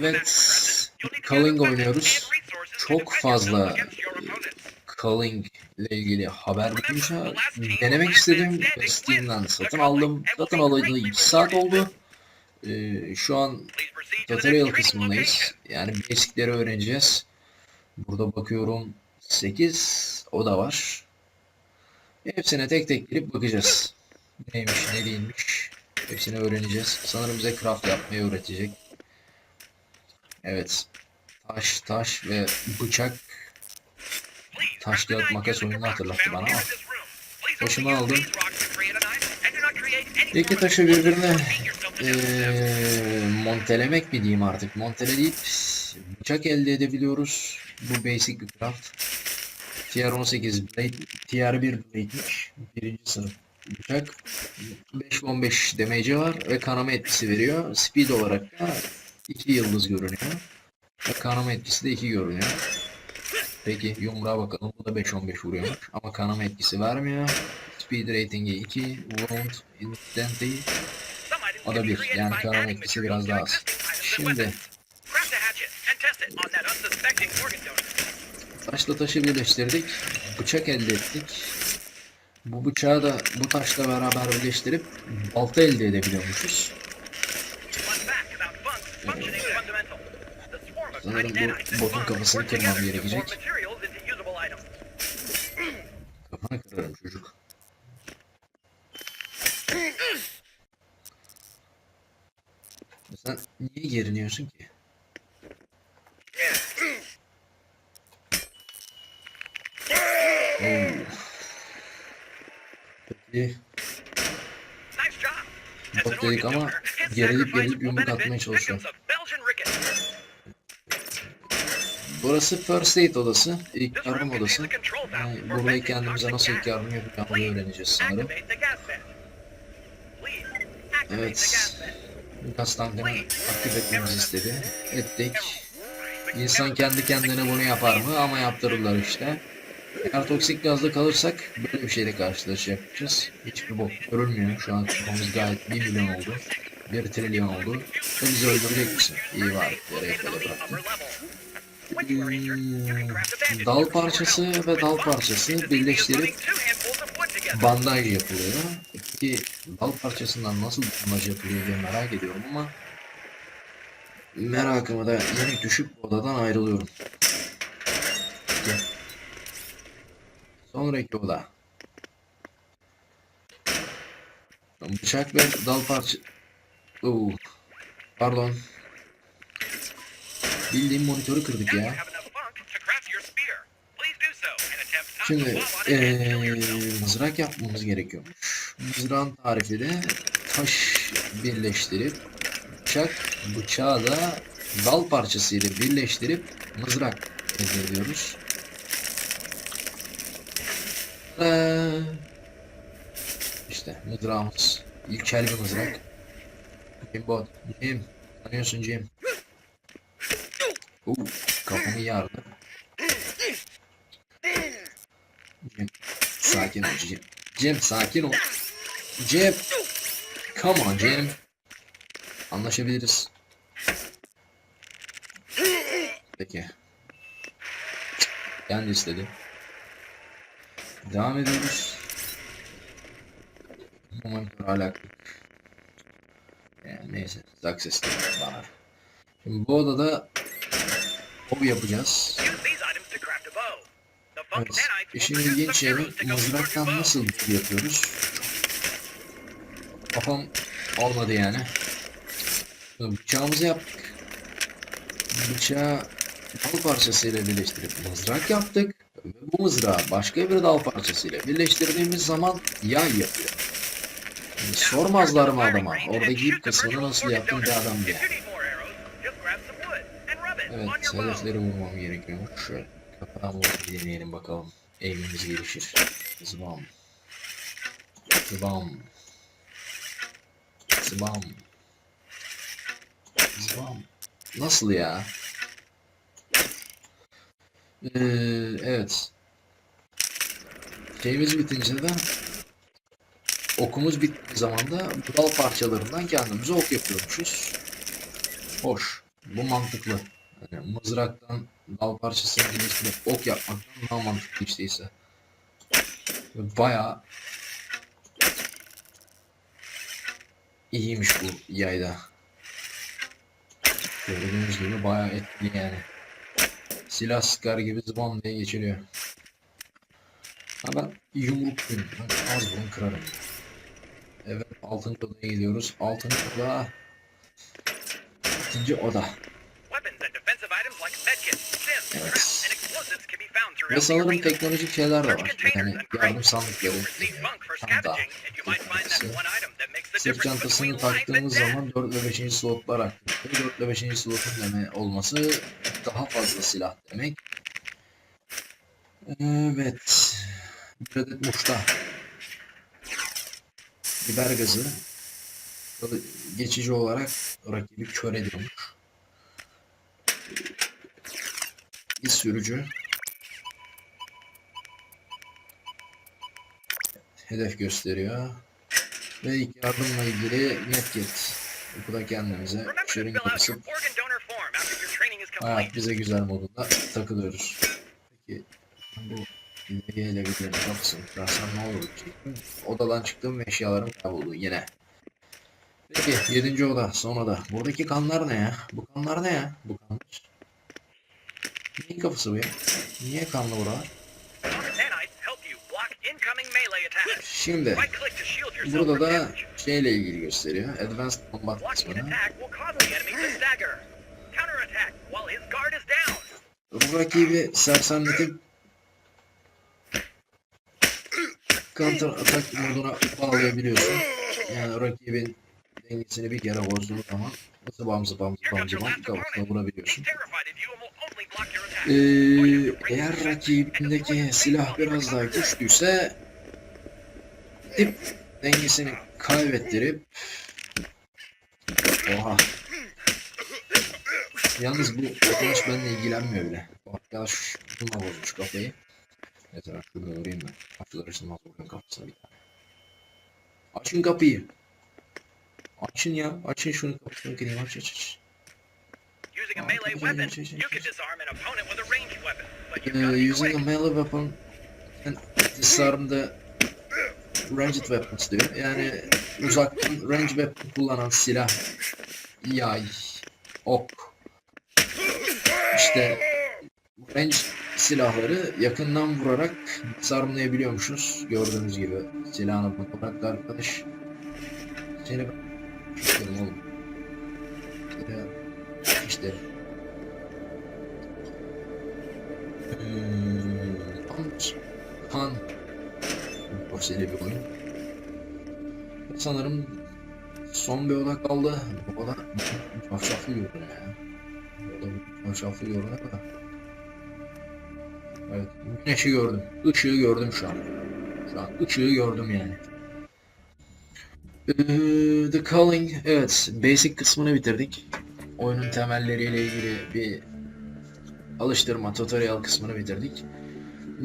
Evet. Culling oynuyoruz. Çok fazla Culling ile ilgili haber duyunca denemek istedim. Steam'den satın aldım. Satın alalı 2 saat oldu. Ee, şu an tutorial kısmındayız. Yani basicleri öğreneceğiz. Burada bakıyorum 8 o da var. Hepsine tek tek girip bakacağız. Neymiş ne değilmiş. Hepsini öğreneceğiz. Sanırım bize craft yapmayı öğretecek. Evet. Taş, taş ve bıçak. Taş kağıt makas oyununu hatırlattı bana ama. Hoşuma aldım. İki taşı birbirine eee montelemek mi diyeyim artık. Monteleyip bıçak elde edebiliyoruz. Bu basic bir craft. Tier 18 blade, tier 1 blade'miş. Birinci sınıf bıçak. 5-15 damage'i var ve kanama etkisi veriyor. Speed olarak da 2 yıldız görünüyor. Ve kanama etkisi de 2 görünüyor. Peki yumruğa bakalım. Bu da 5-15 vuruyormuş. Ama kanama etkisi vermiyor. Speed rating'i 2. Wound intensity o da 1. Yani kanama etkisi biraz daha az. Şimdi taşla taşı birleştirdik. Bıçak elde ettik. Bu bıçağı da bu taşla beraber birleştirip balta elde edebiliyormuşuz. Sanırım bu botun kafasını kırmam gerekecek. Kafanı kırarım çocuk. Sen niye geriniyorsun ki? Peki Bot dedik ama gerilip gerilip yumruk atmaya çalışıyor. Burası first aid odası, ilk yardım odası. Yani burayı kendimize nasıl ilk yardım yapacağımızı öğreneceğiz sanırım. Evet. Gaz tankını aktif etmemizi istedi. Ettik. İnsan kendi kendine bunu yapar mı? Ama yaptırırlar işte. Eğer toksik gazda kalırsak böyle bir şeyle karşılaşacakmışız. Hiçbir bok görülmüyor. Şu an kafamız gayet 1 milyon oldu. 1 trilyon oldu. Ve bizi öldürecek misin? İyi var. Yere böyle bıraktım. Hmm, dal parçası ve dal parçası birleştirip bandaj yapılıyor. Peki dal parçasından nasıl bandaj yapılıyor diye merak ediyorum ama merakıma da yenik düşüp odadan ayrılıyorum. Sonraki oda. Bıçak ve dal parça... Oo. Pardon. Bildiğim monitörü kırdık ya. Şimdi eee mızrak yapmamız gerekiyormuş. Mızrağın tarifi de taş birleştirip bıçak bıçağı da dal parçasıyla birleştirip mızrak elde ediyoruz. Ee, işte mızrağımız. İlkel bir mızrak. Jim bot. Jim. Tanıyorsun Jim. Uh, kafamı yardı. Jim. Sakin ol Jim. Jim sakin ol. Jim. Come on Jim. Anlaşabiliriz. Peki. Kendi istedi. Devam ediyoruz. Hala kırık. Yani neyse. Success var. Şimdi bu odada hobi yapacağız. Evet. İşin ilginç yeri mızraktan nasıl bir yapıyoruz? Kafam olmadı yani. Bıçağımızı yaptık. Bıçağı dal parçasıyla birleştirip mızrak yaptık. Ve bu mızrağı başka bir dal parçasıyla birleştirdiğimiz zaman yay yapıyor. Şimdi sormazlar mı adama? Oradaki ip kısmını nasıl yaptın bir adam diye. Evet, hedefleri vurmam gerekiyormuş. Şöyle deneyelim bakalım. Aim'imiz gelişir. Zbam. Zbam. Zbam. Zbam. Nasıl ya? Ee, evet. Şeyimiz bitince de okumuz bittiği zaman da dal parçalarından kendimize ok yapıyormuşuz. Hoş. Bu mantıklı. Yani mızraktan dal parçasını birleştirip ok yapmaktan daha mantıklı işte ise. Baya iyiymiş bu yayda. Gördüğünüz gibi baya etkili yani. Silah sıkar gibi zıbam diye geçiriyor. Ha ben yumrukluyum. Ben az bunu kırarım. Evet 6. odaya gidiyoruz. 6. oda. 6. oda. Weapons and defensive items like medkits, sims, Evet. traps, and explosives can be found Ve sanırım teknolojik şeyler de var. Yani yardım sandıkları, çanta, Sırt çantasını taktığımız zaman 4 ve 5. slotlar aktif. 4 ve 5. slotun deme olması daha fazla silah demek. Evet. Bir adet muşta. Biber gazı. Geçici olarak rakibi kör ediyormuş. İz sürücü. Hedef gösteriyor. Ve ilk yardımla ilgili medkit. Bu da kendimize training is hayat bize güzel modunda takılıyoruz. Peki bu ileriye bir kapısını kırarsam ne olur diyecektim. Odadan çıktım ve eşyalarım kayboldu yine. Peki 7. oda son oda. Buradaki kanlar ne ya? Bu kanlar ne ya? Bu kanlar. Neyin kafası bu ya? Niye kanlı buralar? Şimdi burada da şeyle ilgili gösteriyor. Advanced Combat kısmını. Bu rakibi sersemletip counter atak moduna bağlayabiliyorsun. Yani rakibin dengesini bir kere bozduğu zaman zıbam zıbam zıbam zıbam kafasına vurabiliyorsun. Ee, eğer rakibindeki silah biraz daha güçlüyse dip dengesini kaybettirip Oha. Yalnız bu arkadaş benimle ilgilenmiyor bile. Arkadaş bununla bozmuş kafayı. Mesela şurada vurayım ben. Açılır açılmaz vurayım kafasına bir tane. Açın kapıyı. Açın ya. Açın şunu kapısını kırayım aç aç aç. Using a melee weapon, you can disarm an opponent with a ranged weapon, but you've Uh, got to be using a quick. melee weapon and disarm the ranged weapons diyor. Yani uzaktan range weapon kullanan silah, yay, ok. İşte range silahları yakından vurarak disarmlayabiliyormuşuz. Gördüğünüz gibi silahını bakarak arkadaş seni Şişlerim oğlum. İşte Hmm, Hunt. Baseli bir oyun. Sanırım son bir oda kaldı. Bu oda çarşaflı görünüyor ya. Bu oda çarşaflı görünüyor da. Evet, güneşi gördüm. Işığı gördüm şu an. Şu an ışığı gördüm yani. Ee, The Calling, evet, basic kısmını bitirdik. Oyunun temelleriyle ilgili bir alıştırma, tutorial kısmını bitirdik.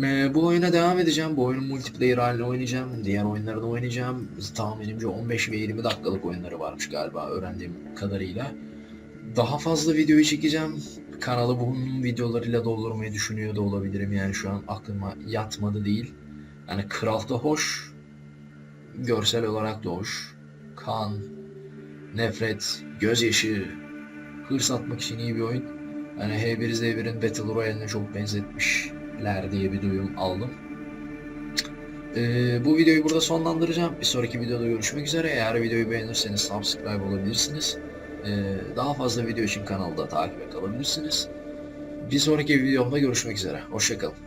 Ee, bu oyuna devam edeceğim. Bu oyunun multiplayer halini oynayacağım. Diğer oyunları da oynayacağım. Tahminimce 15 ve 20 dakikalık oyunları varmış galiba öğrendiğim kadarıyla. Daha fazla videoyu çekeceğim. Kanalı bunun videolarıyla doldurmayı düşünüyor da olabilirim. Yani şu an aklıma yatmadı değil. Yani Kral da hoş. Görsel olarak da hoş. Kan, nefret, gözyaşı, hırs atmak için iyi bir oyun. Hani H1Z1'in Battle Royale'ine çok benzetmişler diye bir duyum aldım. Ee, bu videoyu burada sonlandıracağım. Bir sonraki videoda görüşmek üzere. Eğer videoyu beğenirseniz subscribe olabilirsiniz. Ee, daha fazla video için kanalda takibe kalabilirsiniz. Bir sonraki videomda görüşmek üzere. Hoşçakalın.